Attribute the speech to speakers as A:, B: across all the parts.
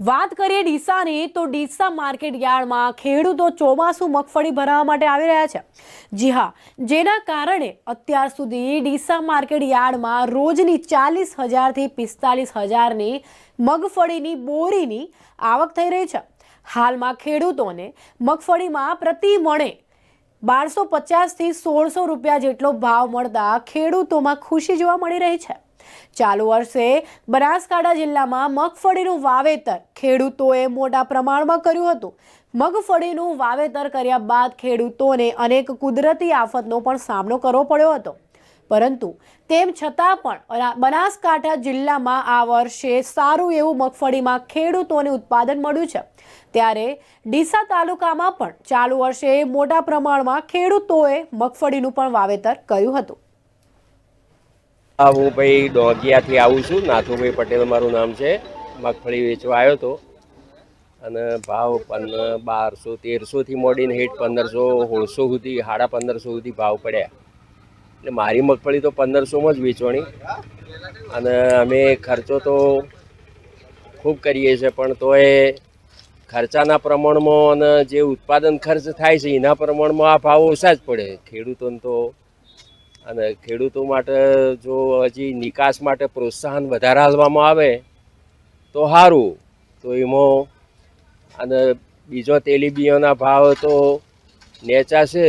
A: વાત કરીએ ડીસાની, તો ડીસા માર્કેટ યાર્ડમાં ખેડૂતો ચોમાસું મગફળી ભરાવા માટે આવી રહ્યા છે. જી હા, જેના કારણે અત્યાર સુધી ડીસા માર્કેટ યાર્ડમાં રોજની ચાલીસ હજારથી પિસ્તાલીસ હજારની મગફળીની બોરીની આવક થઈ રહી છે. હાલમાં ખેડૂતોને મગફળીમાં પ્રતિ મણે બારસો પચાસથી સોળસો રૂપિયા જેટલો ભાવ મળતા ખેડૂતોમાં ખુશી જોવા મળી રહી છે. ચાલુ વર્ષે બનાસકાંઠા જિલ્લામાં મગફળીનું વાવેતર ખેડૂતોએ મોટા પ્રમાણમાં કર્યું હતું. મગફળીનું વાવેતર કર્યા બાદ ખેડૂતોને અનેક કુદરતી આફતનો પણ સામનો કરવો પડ્યો હતો. પરંતુ તેમ છતાં પણ બનાસકાંઠા જિલ્લામાં આ વર્ષે સારું એવું મગફળીમાં ખેડૂતોને ઉત્પાદન મળ્યું છે. ત્યારે ડીસા તાલુકામાં પણ ચાલુ વર્ષે મોટા પ્રમાણમાં ખેડૂતોએ મગફળીનું પણ વાવેતર કર્યું હતું.
B: હું ભાઈ ડોગિયાથી આવું છું. નાથુભાઈ પટેલ મારું નામ છે. મગફળી વેચવા આવ્યો હતો. અને ભાવ પંદર બારસો તેરસોથી મોડીને હેઠ પંદરસો, સોળસો સુધી, સાડા પંદરસો સુધી ભાવ પડ્યા. એટલે મારી મગફળી તો પંદરસોમાં જ વેચવાની. અને અમે ખર્ચો તો ખૂબ કરીએ છીએ, પણ તોય ખર્ચાના પ્રમાણમાં અને જે ઉત્પાદન ખર્ચ થાય છે, એના પ્રમાણમાં આ ભાવ ઓછા જ પડે. ખેડૂતોને તો અને ખેડૂતો માટે જો હજી નિકાસ માટે પ્રોત્સાહન વધારે આપવામાં આવે તો સારું તો એમાં અને બીજો તેલીબિયાના ભાવ તો નેચા છે.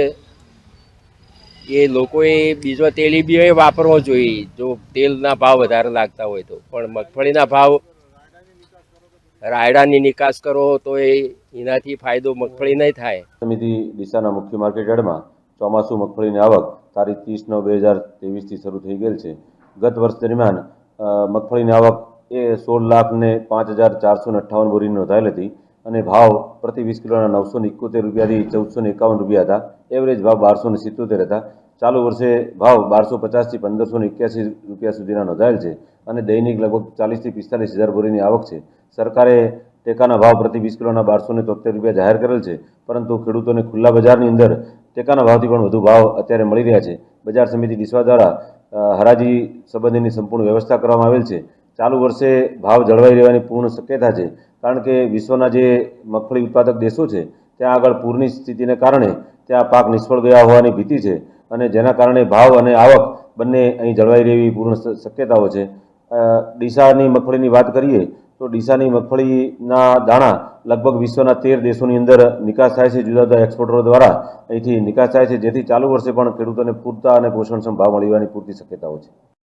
B: એ લોકોએ બીજો તેલીબિયો વાપરવો જોઈએ. જો તેલના ભાવ વધારે લાગતા હોય તો. પણ મગફળીના ભાવ રાયડાની નિકાસ કરો તો એ એનાથી ફાયદો મગફળી નહીં થાય.
C: સમિતિ દિશાના મુખ્ય માર્કેટ યાર્ડમાં ચોમાસુ મગફળીની આવક તારીખ ત્રીસ નવ બે હજાર ત્રેવીસથી શરૂ થઈ ગયેલ છે. ગત વર્ષ દરમિયાન મગફળીની આવક એ સોળ લાખ ને પાંચ હજાર ચારસો ને અઠ્ઠાવન બોરી નોંધાયેલ હતી અને ભાવ પ્રતિ વીસ કિલોના નવસો ને એકોતેર રૂપિયાથી ચૌદસો ને એકાવન રૂપિયા હતા. એવરેજ ભાવ બારસો ને સિત્તોતેર હતા. ચાલુ વર્ષે ભાવ બારસો પચાસથી પંદરસો ને એક્યાસી રૂપિયા સુધીના નોંધાયેલ છે અને દૈનિક લગભગ ચાલીસથી પિસ્તાલીસ હજાર બોરીની આવક છે. સરકારે ટેકાના ભાવ પ્રતિ વીસ કિલોના બારસો ને તોતેર રૂપિયા જાહેર કરેલ છે, પરંતુ ખેડૂતોને ખુલ્લા બજારની અંદર ટેકાના ભાવથી પણ વધુ ભાવ અત્યારે મળી રહ્યા છે. બજાર સમિતિ ડીસવા દ્વારા હરાજી સંબંધીની સંપૂર્ણ વ્યવસ્થા કરવામાં આવેલ છે. ચાલુ વર્ષે ભાવ જળવાઈ રહેવાની પૂર્ણ શક્યતા છે. કારણ કે વિશ્વના જે મગફળી ઉત્પાદક દેશો છે, ત્યાં આગળ પૂરની સ્થિતિને કારણે ત્યાં પાક નિષ્ફળ ગયા હોવાની ભીતિ છે અને જેના કારણે ભાવ અને આવક બંને અહીં જળવાઈ રહેવી પૂર્ણ શક્યતાઓ છે. ડીસાની મગફળીની વાત કરીએ, તો ડીસાની મગફળીના દાણા લગભગ વિશ્વના તેર દેશોની અંદર નિકાસ થાય છે, જુદા જુદા એક્સપોર્ટરો દ્વારા. અહીંથી નિકાસ થાય છે, જેથી ચાલુ વર્ષે પણ ખેડૂતોને પૂરતા અને પોષણક્ષમ ભાવ મળી પૂરતી શક્યતાઓ છે.